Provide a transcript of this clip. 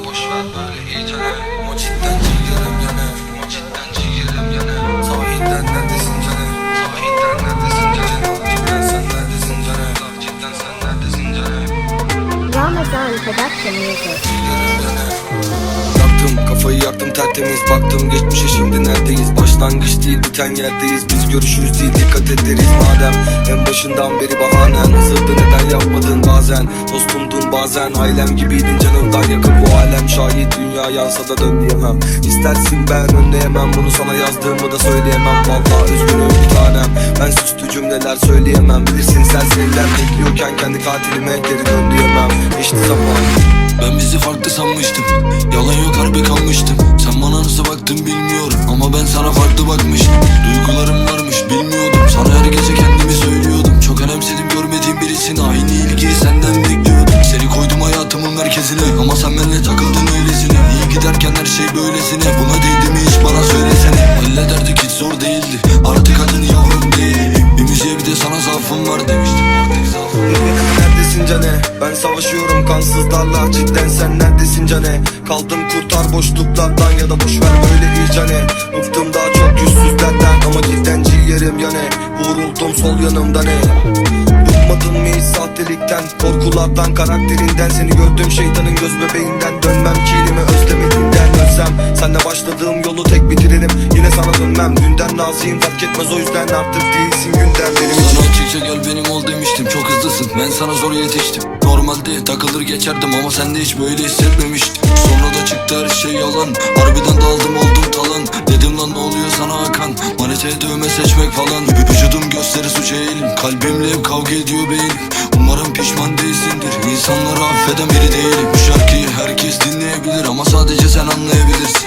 Bunları boş ver böyle iyicene Ama cidden cilgelim gene. Ama cidden cilgelim gene. Sabah neredesin gene? Sabah neredesin gene? Cidden sen neredesin gene? Cidden sen neredesin gene? Ramadan production music Cilgelim gene. Yaktım kafayı yaktım tertemiz baktım. Geçmişe şimdi neredeyiz? Başlangıç değil biten yerdeyiz. Biz görüşürüz değil dikkat ederiz madem En başından beri bahanen hazırdı neden yapmadın bazen? Dostumdun bazen ailem gibiydin canımdan yakın. Bu alem Şahit dünya yansa da dön diyemem İstersin ben önleyemem bunu sana yazdığımı da söyleyemem. Vallahi üzgünüm bir tanem ben süslü cümleler söyleyemem. Bilirsin serseriler bekliyorken kendi katilime geri dön diyemem. İşte zaman Ben bizi farklı sanmıştım. Yalan yok harbi kalmıştım. Sen bana nasıl baktın bilmiyorum. Ama ben sana farklı bakmıştım. Duygularım varmış bilmiyordum. Sana her gece kendimi söylüyordum. Çok önemsedim görmediğim birisini. Aynı ilgiyi senden bekliyordum. Seni koydum hayatımın merkezine. Ama sen benimle takıldın öylesine. İyi giderken her şey böylesine. Buna değdi mi hiç bana söylesene. Hallederdik hiç zor değildi. Artık adın yavrum değil. Bir müziğe bir de sana zaafım var demiştim. Artık zaafım Neredesin cane? Ben savaşıyorum kansızlarla Cidden sen neredesin cane? Kaldım kurtar boşluklardan ya da boş ver böyle iyi cane Bıktım daha çok yüzsüzlerden ama cidden ciğerim yane Vuruldum sol yanımda ne? Bıkmadın mı hiç sahtelikten? Korkulardan karakterinden Seni gördüğüm şeytanın göz bebeğinden. Dönmem kilimi özlemediğinden Ölsem. Senle başladığım yolu tek bitiririm Yine sana dönmem. Dünden naziyim Fark etmez o yüzden artık değilsin. Günden ben sana zor yetiştim. Normalde takılır geçerdim ama sen de hiç böyle hissetmemiştim Sonra da çıktı her şey yalan. Harbiden daldım oldum talan. Dedim lan ne oluyor sana Hakan? Maniteye dövme seçmek falan. Vü- Vücudum gösteri suç eğilim. Kalbimle kavga ediyor beynim. Umarım pişman değilsindir. İnsanları affeden biri değilim. Bu şarkıyı herkes dinleyebilir Ama sadece sen anlayabilirsin